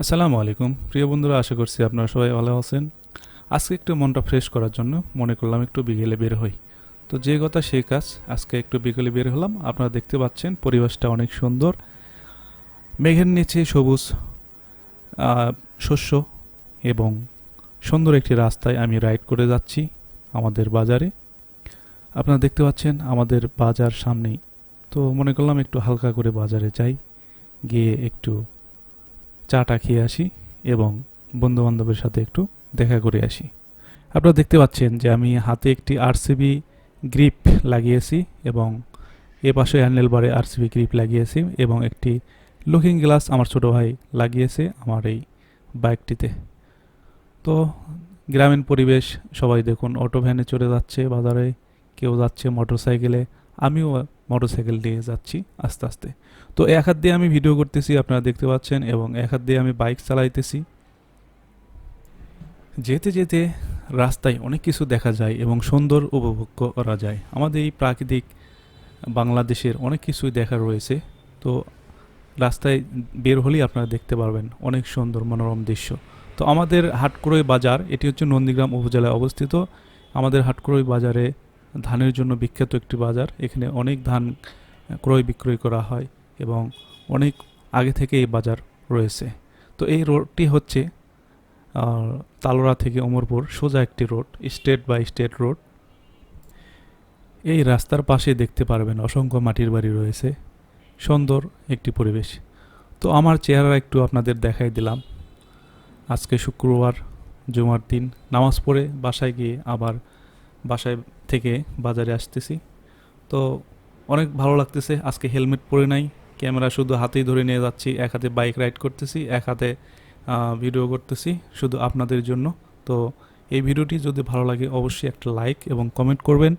আসসালামু আলাইকুম। প্রিয় বন্ধুরা, আশা করছি আপনারা সবাই ভালো আছেন। আজকে একটু মনটা ফ্রেশ করার জন্য মনে করলাম একটু বিকেলে বের হই। তো যে কথা সেই কাজ, আজকে একটু বিকেলে বের হলাম। আপনারা দেখতে পাচ্ছেন পরিবেশটা অনেক সুন্দর। মেঘের নিচে সবুজ শস্য এবং সুন্দর একটি রাস্তায় আমি রাইড করে যাচ্ছি আমাদের বাজারে। আপনারা দেখতে পাচ্ছেন আমাদের বাজার সামনেই। তো মনে করলাম একটু হালকা করে বাজারে যাই, গিয়ে একটু চাটা খেয়ে আসি এবং বন্ধু বান্ধবের সাথে একটু দেখা করে আসি। আপনারা দেখতে পাচ্ছেন যে আমি হাতে একটি আরসিবি গ্রিপ লাগিয়েছি এবং এ পাশে হ্যান্ডেল বারে আরসিবি গ্রিপ লাগিয়েছি এবং একটি লুকিং গ্লাস আমার ছোট ভাই লাগিয়েছে আমার এই বাইকটিতে। তো গ্রামীণ পরিবেশ, সবাই দেখুন, অটো ভ্যানে চড়ে যাচ্ছে, বাজারে কেউ যাচ্ছে মোটর সাইকেলে আমিও মোটর সাইকেল নিয়ে যাচ্ছি আস্তে আস্তে। তো এক হাত দিয়ে আমি ভিডিও করতেছি, আপনারা দেখতে পাচ্ছেন, এবং এক হাত দিয়ে আমি বাইক চালাইতেছি। যেতে যেতে রাস্তায় অনেক কিছু দেখা যায় এবং সুন্দর উপভোগ করা যায়। আমাদের এই প্রাকৃতিক বাংলাদেশের অনেক কিছুই দেখা রয়েছে। তো রাস্তায় বের হলেই আপনারা দেখতে পারবেন অনেক সুন্দর মনোরম দৃশ্য। তো আমাদের হাটকুড়ই বাজার, এটি হচ্ছে নন্দীগ্রাম উপজেলায় অবস্থিত। আমাদের হাটকুড়ই বাজারে ধানের জন্য বিখ্যাত একটি বাজার। এখানে অনেক ধান ক্রয় বিক্রয় করা হয় এবং অনেক আগে থেকে এই বাজার রয়েছে। তো এই রোডটি হচ্ছে তালোড়া থেকে অমরপুর সোজা একটি road, state by state road. এই রাস্তার পাশে দেখতে পারবেন অসংখ্য মাটির বাড়ি রয়েছে, সুন্দর একটি পরিবেশ। তো আমার চেহারা একটু আপনাদের দেখাই দিলাম। আজকে শুক্রবার জুমার দিন, নামাজ পড়ে বাসায় গিয়ে আবার বাসায় থেকে বাজারে আসতেছি। তো অনেক ভালো লাগতেছে, আজকে হেলমেট পরে নাই, ক্যামেরা শুধু হাতেই ধরে নিয়ে যাচ্ছি, এক হাতে বাইক রাইড করতেছি, এক হাতে ভিডিও করতেছি শুধু আপনাদের জন্য। তো এই ভিডিওটি যদি ভালো লাগে অবশ্যই একটা লাইক এবং কমেন্ট করবেন।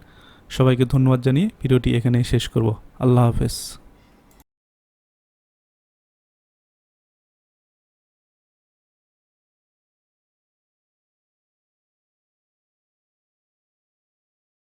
সবাইকে ধন্যবাদ জানিয়ে ভিডিওটি এখানেই শেষ করব। আল্লাহ হাফেজ।